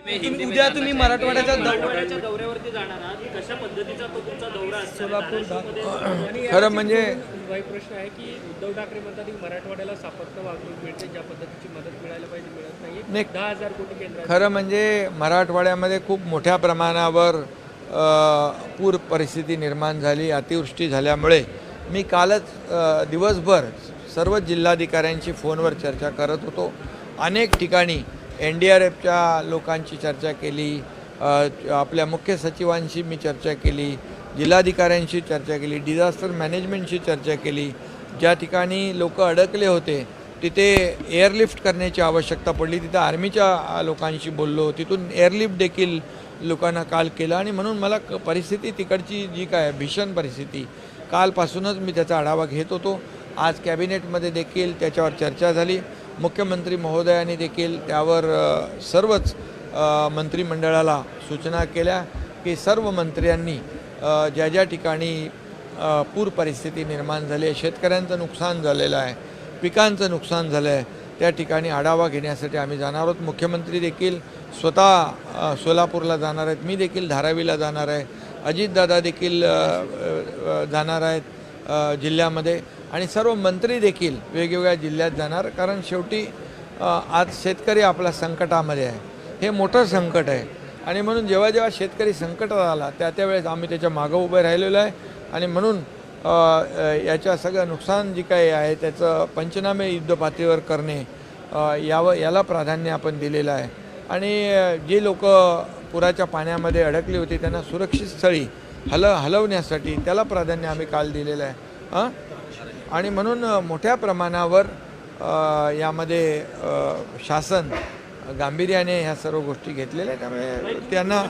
तुम्ही उद्या तुम्ही मराठवाड्याच्या दौऱ्यावरती जाणार आहात. कशा पद्धतीचा तो तुमचा दौरा? धाराशिवमध्ये खरं म्हणजे वाईट प्रश्न आहे की उद्धव ठाकरे म्हणतात की मराठवाड्याला सापत्य वागणूक मिळते ज्या पद्धतीची मदत मिळायला पाहिजे मिळत नाही नाही. दहा हजार कोटी केंद्र खरं म्हणजे मराठवाड्यामध्ये खूप मोठ्या प्रमाणावर पूर परिस्थिती निर्माण झाली अतिवृष्टी झाल्यामुळे. मी कालच दिवसभर सर्व जिल्हाधिकाऱ्यांशी फोनवर चर्चा करत होतो. अनेक ठिकाणी एन डी आर एफच्या लोकांची चर्चा केली आपल्या मुख्य सचिवांशी मी चर्चा केली जिल्हाधिकाऱ्यांशी चर्चा केली डिझास्टर मॅनेजमेंटशी चर्चा केली. ज्या ठिकाणी लोक अडकले होते तिथे एअरलिफ्ट करण्याची आवश्यकता पडली. तिथे आर्मीच्या लोकांशी बोललो तिथून एअरलिफ्ट देखील लोकांना काल केलं. आणि म्हणून मला क परिस्थिती तिकडची जी काय आहे, भीषण परिस्थिती. कालपासूनच मी त्याचा आढावा घेत होतो. आज कॅबिनेटमध्ये देखील त्याच्यावर चर्चा झाली. मुख्यमंत्री महोदयांनी देखील त्यावर सर्वच मंत्रिमंडळाला सूचना केल्या की सर्व मंत्र्यांनी ज्या ज्या ठिकाणी पूर परिस्थिती निर्माण झाली आहे शेतकऱ्यांचं नुकसान झालेलं आहे पिकांचं नुकसान झालं आहे त्या ठिकाणी आढावा घेण्यासाठी आम्ही जाणार आहोत. मुख्यमंत्री देखील स्वतः सोलापूरला जाणार आहेत. मी देखील धारावीला जाणार आहे. अजितदादा देखील जाणार आहेत जिल्ह्यामध्ये. आणि सर्व मंत्री देखील वेगवेगळ्या जिल्ह्यात जाणार कारण शेवटी आज शेतकरी आपल्या संकटामध्ये आहे. हे मोठं संकट आहे. आणि म्हणून जेव्हा जेव्हा शेतकरी संकटात आला त्या त्यावेळेस आम्ही त्याच्या मागं उभे राहिलेलो आहे. आणि म्हणून याच्या सगळं नुकसान जी काही आहे त्याचं पंचनामे युद्धपातळीवर करणे यावं याला प्राधान्य आपण दिलेलं आहे. आणि जे जी लोक पुराच्या पाण्यामध्ये अडकली होती त्यांना सुरक्षित स्थळी हल हलवण्यासाठी त्याला प्राधान्य आम्ही काल दिलेलं आहे. हां आणि म्हणून मोठ्या प्रमाणावर यामध्ये शासन गांभीर्याने ह्या सर्व गोष्टी घेतलेल्या त्यामुळे त्यांना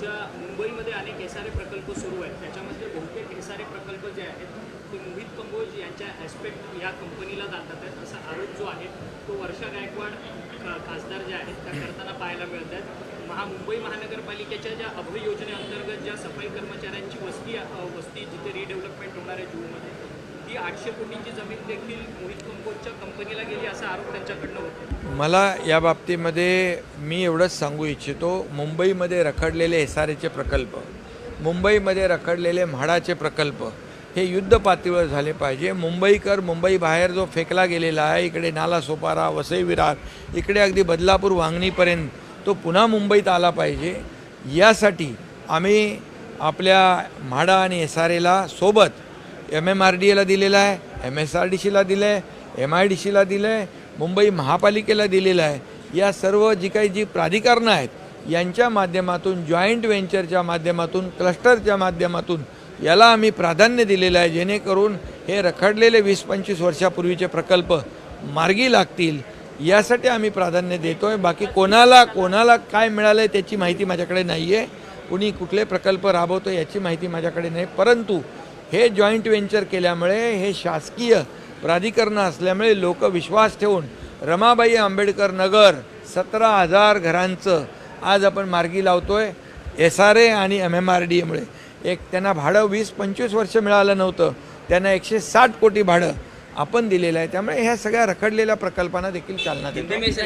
मुंबईमध्ये अनेक प्रकल्प सुरू आहेत. त्याच्यामध्ये बहुतेक प्रकल्प जे आहेत ते मोहित कंबोज यांच्या ॲस्पेक्ट या कंपनीला जातात असा आरोप जो आहे तो वर्षा गायकवाड खासदार जे आहेत त्या करताना पाहायला मिळत आहेत महा मुंबई महानगरपालिकेच्या ज्या अभय योजनेअंतर्गत ज्या सफाई कर्मचाऱ्यांची वस्ती वस्ती जिथे रिडेव्हलपमेंट होणार आहे जूमध्ये ती आठशे कोटींची जमीन देखील मोहित कंपोजच्या कंपनीला गेली असा आरोप त्यांच्याकडनं होतो. मला या बाबतीमध्ये मी एवढंच सांगू इच्छितो मुंबईमध्ये रखडलेले एस आर एचे प्रकल्प मुंबईमध्ये रखडलेले म्हाडाचे प्रकल्प हे युद्ध पातळीवर झाले पाहिजे. मुंबईकर मुंबई बाहेर जो फेकला गेलेला आहे इकडे नालासोपारा वसई विरार इकडे अगदी बदलापूर वांगणीपर्यंत तो पुन्हा मुंबईत आला पाहिजे. यासाठी आम्ही आपल्या म्हाडा आणि एस आर एला सोबत एम एम आर डी एला दिलेला आहे एम एस आर डी सीला दिलं आहे एम आय डी सीला दिलं आहे मुंबई महापालिकेला दिलेलं आहे. या सर्व जी काही जी प्राधिकरणं आहेत यांच्या माध्यमातून जॉईंट व्हेंचरच्या माध्यमातून क्लस्टरच्या माध्यमातून याला आम्ही प्राधान्य दिलेलं आहे जेणेकरून हे रखडलेले वीस पंचवीस वर्षापूर्वीचे प्रकल्प मार्गी लागतील यासाठी आम्ही प्राधान्य देतो आहे बाकी कोणाला कोणाला काय मिळालं आहे त्याची माहिती माझ्याकडे नाही आहे कुणी कुठले प्रकल्प राबवतो याची माहिती माझ्याकडे नाही. परंतु हे जॉईंट व्हेंचर केल्यामुळे हे शासकीय प्राधिकरणं असल्यामुळे लोक विश्वास ठेवून रमाबाई आंबेडकर नगर सतरा हजार घरांचं आज आपण मार्गी लावतो आहे एस आर ए आणि एम एम आर डी एमुळे एक त्यांना भाडं वीस पंचवीस वर्ष मिळालं नव्हतं. त्यांना एकशे साठ कोटी भाडं आपण दिलेलं आहे. त्यामुळे ह्या सगळ्या रखडलेल्या प्रकल्पांना देखील चालना देतो.